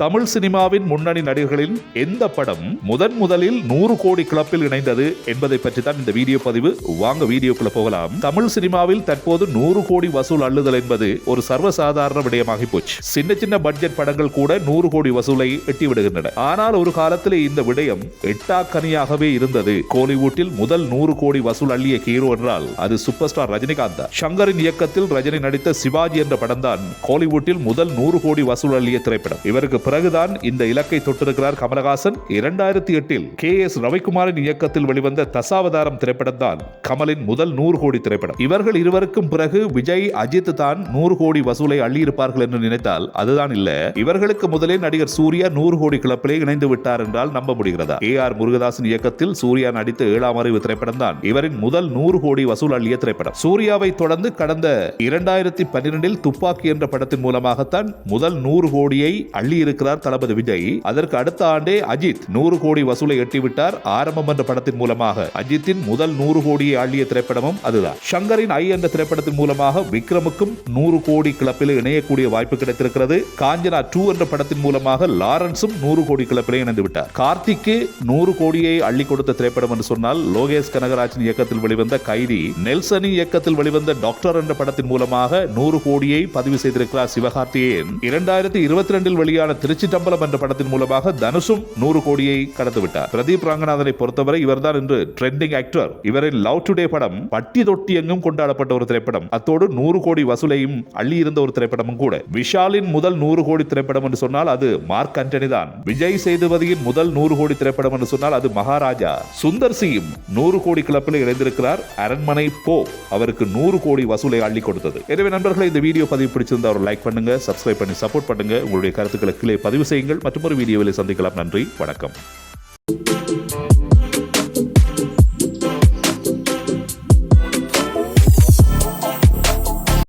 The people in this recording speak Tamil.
தமிழ் சினிமாவின் முன்னணி நடிகர்களின் எந்த படம் முதன் முதலில் நூறு கோடி கிளப்பில் இணைந்தது என்பதை பற்றி தான் இந்த வீடியோ பதிவு. வாங்க வீடியோக்குள்ள போகலாம். தமிழ் சினிமாவில் தற்போது நூறு கோடி வசூல் அள்ளுதல் என்பது ஒரு சர்வசாதாரண விடயமாகி போச்சு. சின்ன சின்ன பட்ஜெட் படங்கள் கூட நூறு கோடி வசூலை எட்டி விடுகின்றன. ஆனால் ஒரு காலத்தில் இந்த விடயம் எட்டாக்கனியாகவே இருந்தது. கோலிவுட்டில் முதல் நூறு கோடி வசூல் அள்ளிய ஹீரோ என்றால் அது சூப்பர் ஸ்டார் ரஜினிகாந்த் தான். சங்கரின் இயக்கத்தில் ரஜினி நடித்த சிவாஜி என்ற படம் தான் கோலிவுட்டில் முதல் நூறு கோடி வசூல் அள்ளிய திரைப்படம். இவருக்கு பிறகுதான் இந்த இலக்கை தொட்டிருக்கிறார் கமலஹாசன். இரண்டாயிரத்தி எட்டில் கே எஸ் ரவிக்குமாரின் இயக்கத்தில் வெளிவந்த தசாவதாரம் திரைப்படம் தான் கமலின் முதல் நூறு கோடி திரைப்படம். இவர்கள் இருவருக்கும் பிறகு விஜய் அஜித் தான் நூறு கோடி வசூலை அள்ளியிருப்பார்கள் என்று நினைத்தால் அதுதான் இல்ல. இவர்களுக்கு முதலே நடிகர் சூர்யா நூறு கோடி கிளப்பிலே இணைந்து விட்டார் என்றால் நம்ப முடிகிறதா? ஏ ஆர் முருகதாசன் இயக்கத்தில் சூர்யா நடித்த ஏழாம் அறிவு திரைப்படம் தான் இவரின் முதல் நூறு கோடி வசூல் அள்ளிய திரைப்படம். சூர்யாவை தொடர்ந்து கடந்த இரண்டாயிரத்தி பன்னிரெண்டில் துப்பாக்கி என்ற படத்தின் மூலமாகத்தான் முதல் நூறு கோடியை அள்ளியிருக்க இருக்கிறார் தளபதி விஜய். அதற்கு அடுத்த ஆண்டே அஜித் நூறு கோடி வசூலை எட்டிவிட்டார். ஆரம்பம் என்ற படத்தின் மூலமாக அஜித்தின் முதல் நூறு கோடியை ஆழிய திரைப்படமும் அதுதான். சங்கரின் ஐ என்ற திரைப்படத்தின் மூலமாக விக்ரமுக்கும் நூறு கோடி கிளப்பில் இணையக்கூடிய வாய்ப்பு கிடைத்திருக்கிறது. காஞ்சனா டூ என்ற படத்தின் மூலமாக லாரன்ஸும் நூறு கோடி கிளப்பிலே இணைந்து விட்டார். கார்த்திக்கு நூறு கோடியை அள்ளி கொடுத்த திரைப்படம் என்று சொன்னால் லோகேஷ் கனகராஜின் இயக்கத்தில் வெளிவந்த கைதி நெல்சனி இயக்கத்தில் வெளிவந்த டாக்டர் என்ற படத்தின் மூலமாக நூறு கோடியை பதிவு செய்திருக்கிறார் சிவகார்த்திகேயன். இரண்டாயிரத்தி இருபத்தி ரெண்டில் வெளியான திருச்சிடம்பலம் என்ற படத்தின் மூலமாக தனுஷும் நூறு கோடியை கடந்து விட்டார். பிரதீப் ரங்கநாதனை பொறுத்தவரை இவர்தான் இன்று ட்ரெண்டிங் ஆக்டர் இவரின் லவ் டுடே படம் பட்டி தொட்டி எங்கும் கொண்டாடப்பட்ட ஒரு திரைப்படம். அத்தோடு நூறு கோடி வசூலையும் அள்ளி இருந்த ஒரு திரைப்படமும் கூட. விஷாலின் முதல் நூறு கோடி திரைப்படம் என்று சொன்னால் அது மார்க் ஆண்டனி தான். விஜய் சேதுபதியின் முதல் நூறு கோடி திரைப்படம் என்று சொன்னால் அது மகாராஜா. சுந்தர் சியும் நூறு கோடி கிளப்பில் இணைந்திருக்கிறார். அரண்மனை போ அவருக்கு நூறு கோடி வசூலை அள்ளி கொடுத்தது. எனவே நண்பர்களை இந்த வீடியோ பதிவு பிடிச்சிருந்தா ஒரு லைக் பண்ணுங்க சப்ஸ்கிரைப் பண்ணி சப்போர்ட் பண்ணுங்க. உங்களுடைய கருத்துக்களை கீழே பதிவு செய்யுங்கள். மற்றும் ஒரு வீடியோவில் சந்திக்கலாம். நன்றி. வணக்கம்.